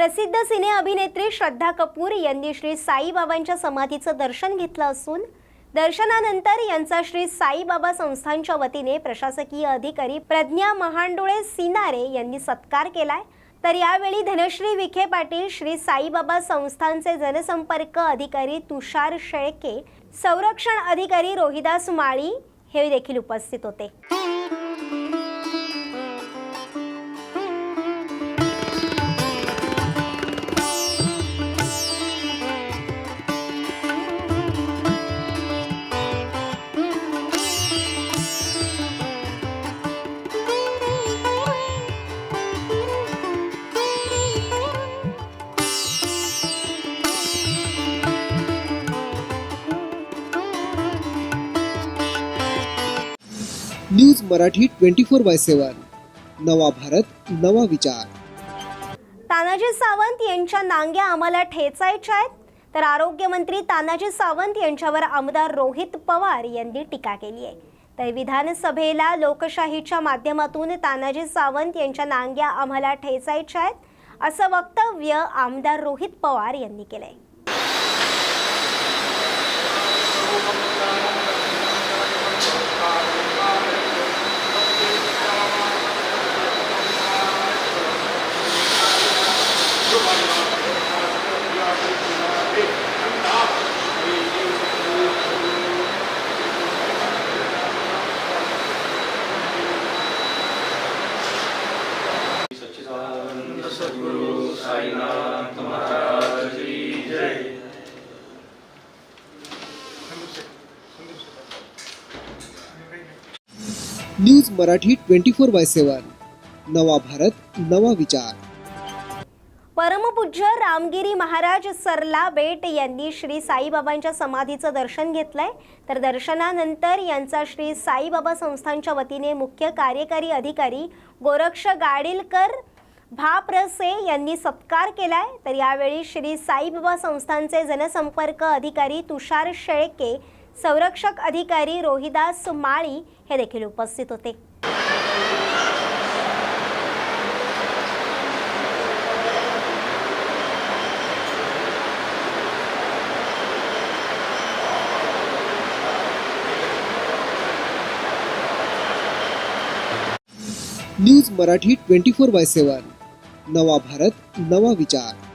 प्रसिद्ध सिने अभिनेत्री श्रद्धा कपूर यांनी श्री साईबाबांच्या समाधीचं दर्शन घेतलं असून दर्शनानंतर यांचा श्री साईबाबा संस्थांच्या वतीने प्रशासकीय अधिकारी प्रज्ञा महांडोळे सिनारे यांनी सत्कार केलाय. तर यावेळी धनश्री विखे पाटील श्री साईबाबा संस्थांचे जनसंपर्क अधिकारी तुषार शेळके संरक्षण अधिकारी रोहिदास माळी हे देखील उपस्थित होते. News Marathi twenty four by seven. नवा भारत नवा विचार. तानाजी सावंत यांच्या नांग्या आम्हाला ठेचायच्या आहेत. तर आरोग्यमंत्री तानाजी सावंत यांच्यावर आमदार रोहित पवार यांनी टीका केली आहे. तर विधानसभेला लोकशाहीच्या माध्यमातून तानाजी सावंत यांच्या नांग्या आम्हाला ठेचायच्या आहेत असं वक्तव्य आमदार रोहित पवार यांनी केलं आहे सद्गुरु साईनाथ महाराज की जय news Marathi twenty four by seven. नवा भारत नवा विचार. परमपूज्य रामगिरी महाराज सरला बेट यांनी श्री साईबाबांच्या समाधीचं दर्शन घेतलंय. तर दर्शनानंतर यांचा श्री साईबाबा संस्थांच्या वतीने मुख्य कार्यकारी अधिकारी गोरक्ष गाडीलकर भाप्रसे यांनी सत्कार केलाय. तर यावेळी श्री साईबाबा संस्थांचे जनसंपर्क अधिकारी तुषार शेळके संरक्षक अधिकारी रोहिदास माळी हे देखील उपस्थित होते. News Marathi twenty four by seven. नवा भारत नवा विचार.